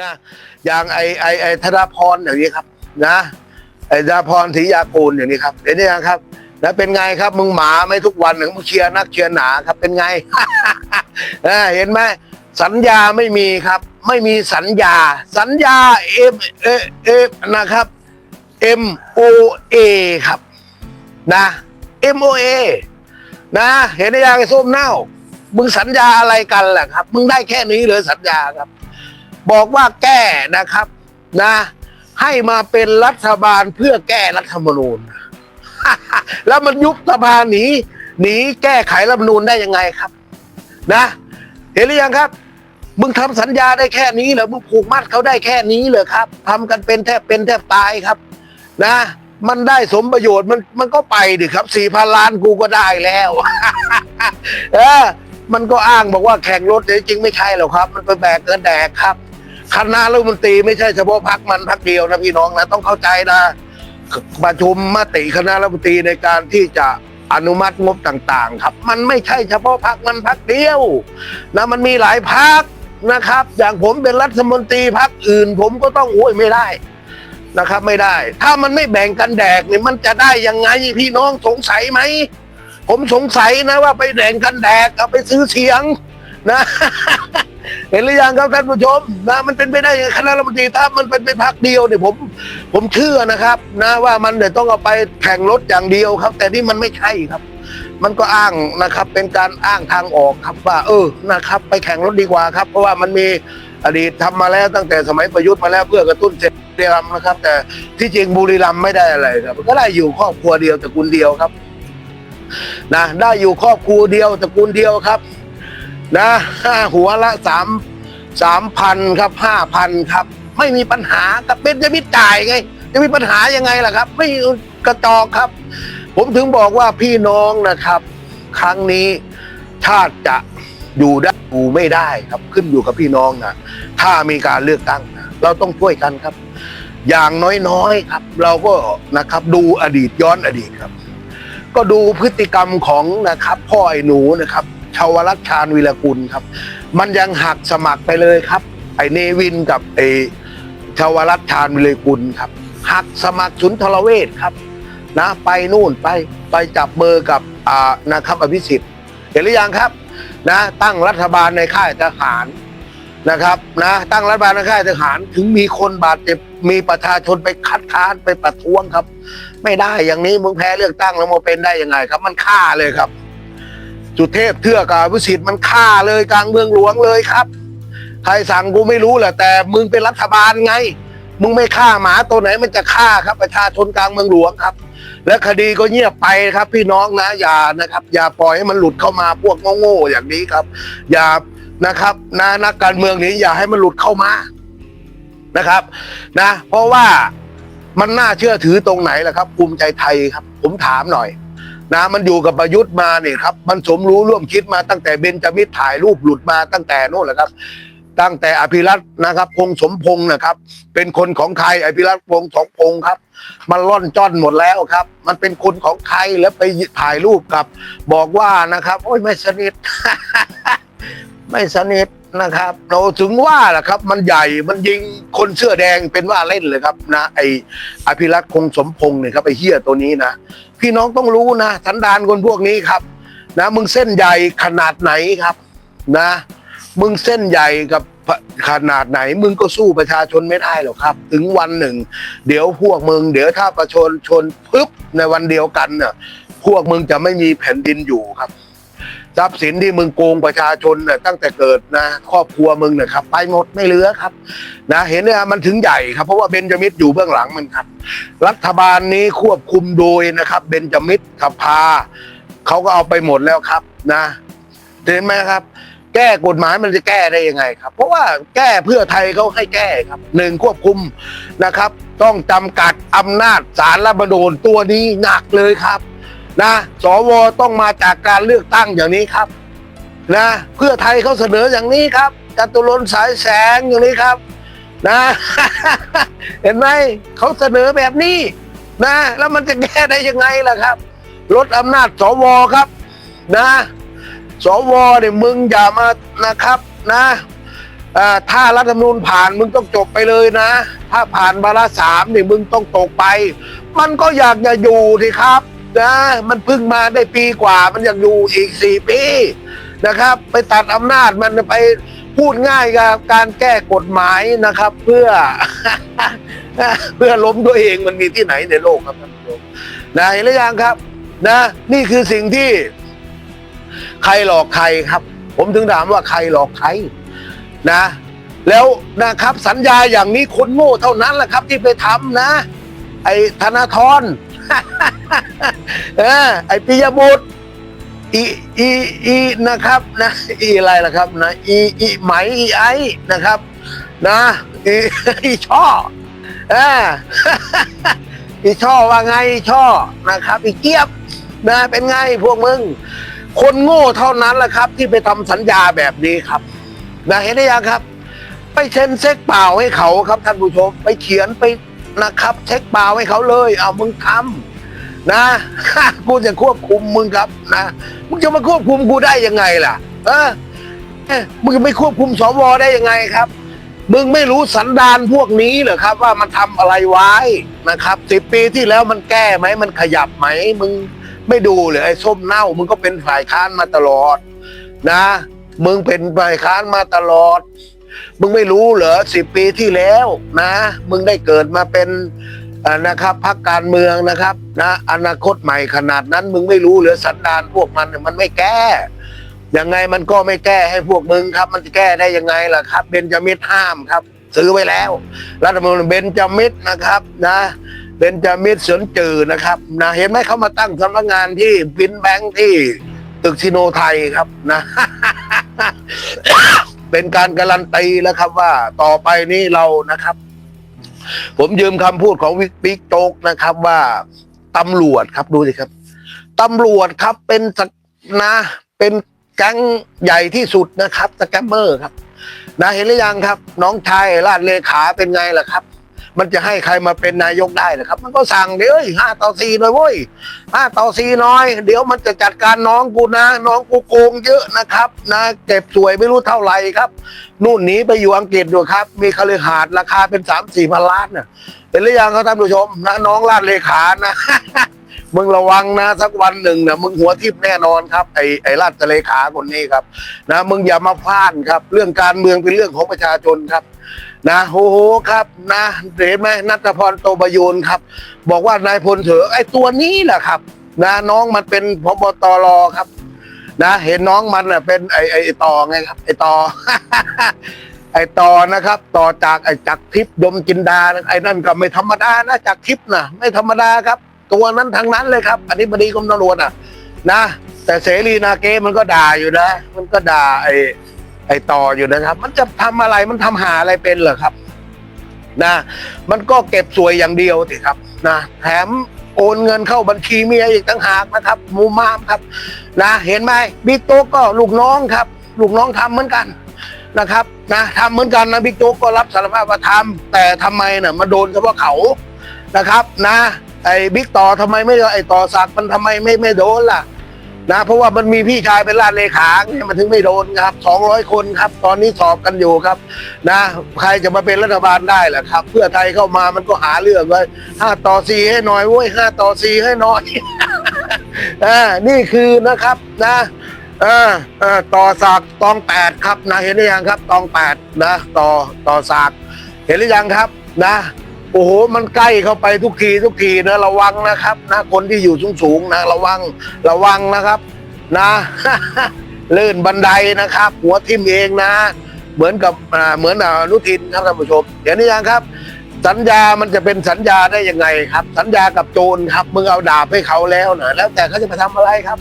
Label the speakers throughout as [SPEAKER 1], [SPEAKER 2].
[SPEAKER 1] นะอย่างไอไอไอธนาพรอย่างนี้ครับ นะไอธนาพรศรียากูลอย่างนี้ครับเห็นไหมยังครับนะเป็นไงครับมึงหมาไม่ทุกวันหนึ่งมึงเชียร์นักเชียร์หนาครับ เป็นไงเห็นไหมสัญญาไม่มีครับ ไม่มีสัญญา สัญญาเอฟเอเอนะครับ M O A ครับนะ M O A นะเห็นไหมยังไอ้ส้มเน่า มึงสัญญาอะไรกันล่ะครับ มึงได้แค่นี้เลยสัญญาครับ บอกว่าแก้นะครับนะ ให้มาเป็นรัฐบาลเพื่อแก้รัฐธรรมนูญ แล้วมันยุบสภาหนีหนีแก้ไขรัฐธรรมนูญได้ยังไงครับ นะ เห็นหรือยังครับมึงทำสัญญาได้แค่นี้เหรอมึงผูกมัดเขาได้แค่นี้เหรอครับทำกันเป็นแทบเป็นแทบตายครับ นะ มันได้สมประโยชน์มันมันก็ไปดิครับสี่พันล้านกูก็ได้แล้วเออมันก็อ้างบอกว่าแข่งรถแต่จริงไม่ใช่หรอกครับ มันไปแบกเกินแดกครับ คณะรัฐมนตรีไม่ใช่เฉพาะพักมันพักเดียวนะพี่น้องนะต้องเข้าใจนะประชุมมติคณะรัฐมนตรีในการที่จะอนุมัติงบต่างๆ ครับ มันไม่ใช่เฉพาะพักมันพักเดียวนะมันมีหลายพักนะครับ อย่างผมเป็นรัฐมนตรีพักอื่น ผมก็ต้องโอ้ยไม่ได้นะครับ ไม่ได้ ถ้ามันไม่แบ่งกันแดกเนี่ยมันจะได้ยังไงพี่น้องสงสัยไหมผมสงสัยนะว่าไปแบ่งกันแดกเอาไปซื้อเสียง นะ เห็นหรือยังครับท่านผู้ชมนะมันเป็นไปได้คณะรัฐมนตรีถ้ามันเป็นไปพักเดียวเนี่ยผมผมเชื่อนะครับ นะว่ามันเนี่ยต้องเอาไปแข่งรถอย่างเดียวครับ แต่นี่มันไม่ใช่ครับ มันก็อ้างนะครับ เป็นการอ้างทางออกครับว่า เออนะครับ ไปแข่งรถดีกว่าครับ เพราะว่ามันมีอดีตทำมาแล้วตั้งแต่สมัยประยุทธ์มาแล้วเพื่อกระตุ้นเศรษฐกิจบุรีรัมย์นะครับ แต่ที่จริงบุรีรัมย์ไม่ได้อะไรครับก็ได้อยู่ครอบครัวเดียวตระกูลเดียวครับนะได้อยู่ครอบครัวเดียวตระกูลเดียวครับ นะห้าหัวละสามสามพันครับห้าพันครับ ไม่มีปัญหากับเป็นจะมิจ่ายไง จะมีปัญหายังไงล่ะครับ ไม่กระจอกครับ ผมถึงบอกว่าพี่น้องนะครับ ครั้งนี้ชาติจะอยู่ได้อยู่ไม่ได้ครับขึ้นอยู่กับพี่น้องนะถ้ามีการเลือกตั้งนะเราต้องช่วยกันครับ อย่างน้อยๆครับ เราก็นะครับดูอดีตย้อนอดีตครับ ก็ดูพฤติกรรมของนะครับ พ่อไอ้หนูนะครับ ชาวรัชชาญวิรกุลครับ มันยังหักสมัครไปเลยครับ ไอเนวินกับไอชาวรัชชาญวิรกุลครับ หักสมัครสุนทรเวชครับ นะไปนู่นไปไปจับมือร์กับอ่านะครับอภิสิทธิ์เห็นหรือยังครับนะตั้งรัฐบาลในค่ายทหารนะครับนะตั้งรัฐบาลในค่ายทหารถึงมีคนบาดเจ็บมีประชาชนไปคัดค้านไปประท้วงครับ ไม่ได้อย่างนี้มึงแพ้เลือกตั้งแล้วมาเป็นได้ยังไงครับ มันฆ่าเลยครับ สุเทพเทือกกับวิสิทธิ์มันฆ่าเลยกลางเมืองหลวงเลยครับ ใครสั่งกูไม่รู้แหละแต่มึงเป็นรัฐบาลไง มึงไม่ฆ่าหมาตัวไหนมันจะฆ่าครับประชาชนกลางเมืองหลวงครับ และคดีก็เงียบไปครับ พี่น้องนะอย่านะครับ อย่าปล่อยให้มันหลุดเข้ามาพวกโง่ๆอย่างนี้ครับ อย่านะครับนะนักการเมืองนี้อย่าให้มันหลุดเข้ามานะครับ นะ เพราะว่ามันน่าเชื่อถือตรงไหนล่ะครับภูมิใจไทยครับ ผมถามหน่อย นะมันอยู่กับประยุทธ์มาเนี่ยครับ มันสมรู้ร่วมคิดมาตั้งแต่เบนจามิตรถ่ายรูปหลุดมาตั้งแต่โน่นแหละครับตั้งแต่อภิรัตน์นะครับพงสมพงษ์นะครับ เป็นคนของใครอภิรัตน์พงสมพงษ์ครับ มันล่อนจ้อนหมดแล้วครับ มันเป็นคนของใครแล้วไปถ่ายรูปกับ บอกว่านะครับ โอ้ยไม่สนิท ไม่สนิท นะครับ เราถึงว่าแหละครับ มันใหญ่มันยิงคนเสื้อแดงเป็นว่าเล่นเลยครับนะไออภิรัตน์คงสมพงษ์เนี่ยครับไอเฮียตัวนี้นะพี่น้องต้องรู้นะสันดานคนพวกนี้ครับ นะ มึงเส้นใหญ่ขนาดไหนครับ นะ มึงเส้นใหญ่กับขนาดไหนมึงก็สู้ประชาชนไม่ได้หรอกครับ ถึงวันหนึ่ง เดี๋ยวพวกมึง เดี๋ยวถ้าประชาชนปึ๊บในวันเดียวกันน่ะพวกมึงจะไม่มีแผ่นดินอยู่ครับ ทรัพย์สินที่มึงโกงประชาชนน่ะตั้งแต่เกิดนะครอบครัวมึงเนี่ยครับ ไปหมดไม่เหลือครับ นะเห็นไหมมันถึงใหญ่ครับ เพราะว่าเบนจามิดอยู่เบื้องหลังมันครับ รัฐบาลนี้ควบคุมโดยนะครับ เบนจามิดสภาเขาก็เอาไปหมดแล้วครับนะเห็นไหมครับ แก้กฎหมายมันจะแก้ได้ยังไงครับ เพราะว่าแก้เพื่อไทยเขาให้แก้ครับหนึ่งควบคุมนะครับ ต้องจำกัดอำนาจสารรัฐมนูญตัวนี้หนักเลยครับ นะสวต้องมาจากการเลือกตั้งอย่างนี้ครับ นะ เพื่อไทยเขาเสนออย่างนี้ครับจตุรนต์สายแสงอย่างนี้ครับ นะ เห็นไหมเขาเสนอแบบนี้นะ แล้วมันจะแก้ได้ยังไงล่ะครับ ลดอำนาจสวครับ นะ สวเนี่ยมึงอย่ามานะครับนะถ้ารัฐธรรมนูญผ่านมึงต้องจบไปเลยนะ ถ้าผ่านบาระสามเนี่ยมึงต้องตกไป มันก็อยากจะอยู่สิครับ นะมันเพิ่งมาได้ปีกว่า มันยากอยู่อีกสี่ปีนะครับ ไปตัดอำนาจมันไปพูดง่ายกับการแก้กฎหมายนะครับ เพื่อ เพื่อล้มตัวเองมันมีที่ไหนในโลกครับท่านผู้ชมนะเห็นหรือยังครับ นะ นี่คือสิ่งที่ ใครหลอกใครครับ ผมถึงถามว่าใครหลอกใครนะ แล้วนะครับ สัญญาอย่างนี้คนโง่เท่านั้นแหละครับ ที่ไปทำนะ ไอ้ธนาธร เออไอปิยบุตรอีอีอีนะครับนะอีอะไรล่ะครับนะอีอีไหมอีไอนะครับ นะอีอีช่อเอออีช่อว่าไงช่อนะครับ อีเกียบนะเป็นไงพวกมึง คนโง่เท่านั้นแหละครับ ที่ไปทำสัญญาแบบนี้ครับนะเห็นได้ยังครับ ไปเซ็นเช็คเปล่าให้เขาครับท่านผู้ชม ไปเขียนไป นะครับ เช็คเปล่าให้เขาเลยเอามึงทำนะกูจะควบคุมมึงครับนะมึงจะมาควบคุมกูได้ยังไงล่ะ เออเอ๊ะมึงจะไม่ควบคุมสวได้ยังไงครับมึงไม่รู้สันดานพวกนี้เหรอครับ ว่ามันทำอะไรไว้นะครับสิบปีที่แล้วมันแก้ไหมมันขยับไหมมึงไม่ดูเลยไอ้ส้มเน่า มึงก็เป็นฝ่ายค้านมาตลอด นะ มึงเป็นฝ่ายค้านมาตลอด มึงไม่รู้เหรอสิบปีที่แล้วนะ มึงได้เกิดมาเป็นนะครับพรรคการเมืองนะครับนะอนาคตใหม่ขนาดนั้น มึงไม่รู้เหรอสันดานพวกมันมันไม่แก้ยังไงมันก็ไม่แก้ให้พวกมึงครับ มันจะแก้ได้ยังไงล่ะครับ เบนจามิดห้ามครับ ซื้อไว้แล้ว รัฐมนูญเบนจามิดนะครับนะเบนจามิดสวนจือนะครับนะเห็นไหมเขามาตั้งสำนักงานที่บินแบงค์ที่ตึกซิโนไทยครับนะ เป็นการการันตีแล้วครับว่าต่อไปนี้เรานะครับ ผมยืมคำพูดของวิกปิกโต๊กนะครับ ว่าตำรวจครับดูสิครับตำรวจครับเป็นสักนะเป็นแก๊งใหญ่ที่สุดนะครับสแกมเมอร์ครับนะเห็นหรือยังครับ น้องชายราชเลขาเป็นไงล่ะครับ มันจะให้ใครมาเป็นนายกได้นะครับ มันก็สั่งเดี๋ยวห้าต่อสี่หน่อยเว้ยห้าต่อสี่น้อย เดี๋ยวมันจะจัดการน้องกูนะ น้องกูโกงเยอะนะครับนะเก็บสวยไม่รู้เท่าไหร่ครับนู่นหนีไปอยู่อังกฤษด้วยครับ มีคฤหาสน์ราคาเป็นสามสี่พันล้านเน่ะเห็นหรือยังครับท่านผู้ชมนะน้องราชเลขานะมึงระวังนะสักวันหนึ่งนะมึงหัวทิพย์แน่นอนครับ ไอไอราชเลขาคนนี้ครับ นะมึงอย่ามาพลาดครับ เรื่องการเมืองเป็นเรื่องของประชาชนครับ นะโอ้โหครับนะเห็นไหมนัทพรโตประยูนครับ บอกว่านายพลเถอไอ้ตัวนี้แหละครับนะน้องมันเป็นพบตรครับ นะเห็นน้องมันน่ะเป็นไอ้ไอ้ต่อไงครับ ไอ้ต่อไอ้ต่อนะครับ ต่อจากไอ้จักทิพย์ดมจินดาไอ้นั่นก็ไม่ธรรมดานะจักทิพย์นะไม่ธรรมดาครับ ตัวนั้นทั้งนั้นเลยครับอันนี้บดีกรมตำรวจอะ นะ แต่เสรีนาเกมันก็ด่าอยู่นะ มันก็ด่าไอ้ ไอต่ออยู่นะครับ มันจะทำอะไรมันทำหาอะไรเป็นเหรอครับ นะ มันก็เก็บสวยอย่างเดียวสิครับ นะแถมโอนเงินเข้าบัญชีเมียอีกต่างหากนะครับมูมามครับ นะเห็นไหมบิ๊กโต๊กก็ลูกน้องครับ ลูกน้องทำเหมือนกันนะครับ นะทำเหมือนกันนะบิ๊กโจ๊กก็รับสารภาพว่าทำแต่ทำไมเนี่ยมาโดนเฉพาะเขานะครับ นะ ไอ้บิ๊กต่อทำไมไม่ไอ้ต่อสักมันทำไมไม่ไม่โดนล่ะ นะเพราะว่ามันมีพี่ชายเป็นราชเลขาไงมันถึงไม่โดนครับสองร้อยคนครับ ตอนนี้สอบกันอยู่ครับนะใครจะมาเป็นรัฐบาลได้ล่ะครับ เพื่อไทยเข้ามามันก็หาเรื่องไว้ห้าต่อสี่ให้หน่อยเว้ยห้าต่อสี่ให้หน่อยอ่านี่คือนะครับนะเออเออต่อสากตองแปดครับนะเห็นหรือยังครับ ตองแปดนะ ต่อต่อสากเห็นหรือยังครับนะ โอ้โห มันใกล้เข้าไปทุกทีทุกทีนะระวังนะครับนะคนที่อยู่สูงสูงๆนะระวังระวังนะครับนะลื่นบันไดนะครับ หัวทิ่มเองนะ เหมือนกับเหมือนอนุทินครับท่านผู้ชมเห็นหรือยังครับ สัญญามันจะเป็นสัญญาได้ยังไงครับ สัญญากับโจรครับมึงเอาดาบให้เขาแล้วนะแล้วแต่เขาจะไปทำอะไรครับ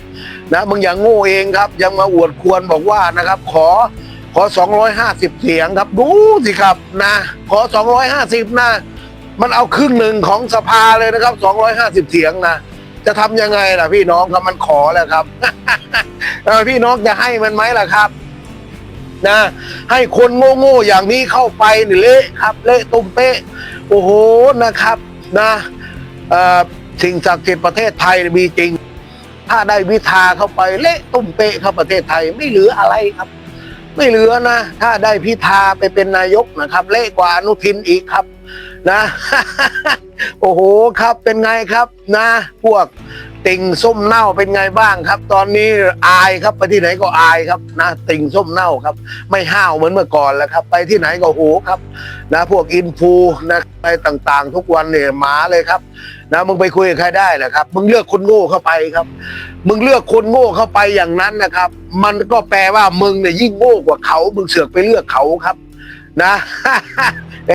[SPEAKER 1] นะมึงอย่างโง่เองครับยังมาอวดควรบอกว่านะครับ ขอขอ 250 เสียงครับ ดูสิครับนะขอ 250นะ มันเอาครึ่งหนึ่งของสภาเลยนะครับ 250 เสียงนะ จะทำยังไงล่ะพี่น้องครับมันขอแล้วครับ พี่น้องจะให้มันไหมล่ะครับนะ ให้คนโง่ๆอย่างนี้เข้าไปนี่เละครับ เละตุ้มเป๊ะ โอ้โหนะครับนะสิ่งศักดิ์สิทธิ์ประเทศไทยมีจริง ถ้าได้วิธาเข้าไปเละตุ้มเป๊ะเข้าประเทศไทยไม่เหลืออะไรครับ ไม่เหลือนะ ถ้าได้พิธาไปเป็นนายกนะครับ เละกว่าอนุทินอีกครับ นะ โอ้โหครับเป็นไงครับนะ พวกติ่งส้มเน่าเป็นไงบ้างครับ ตอนนี้อายครับไปที่ไหนก็อายครับนะ ติ่งส้มเน่าครับ ไม่ห้าวเหมือนเมื่อก่อนแล้วครับ ไปที่ไหนก็โหครับนะพวกอินฟูนะอะไรต่างๆ ทุกวันเนี่ยหมาเลยครับนะมึงไปคุยกับใครได้นะครับ มึงเลือกคนโง่เข้าไปครับ มึงเลือกคนโง่เข้าไปอย่างนั้นนะครับ มันก็แปลว่ามึงเนี่ยยิ่งโง่กว่าเขา มึงเสือกไปเลือกเขาครับ นะ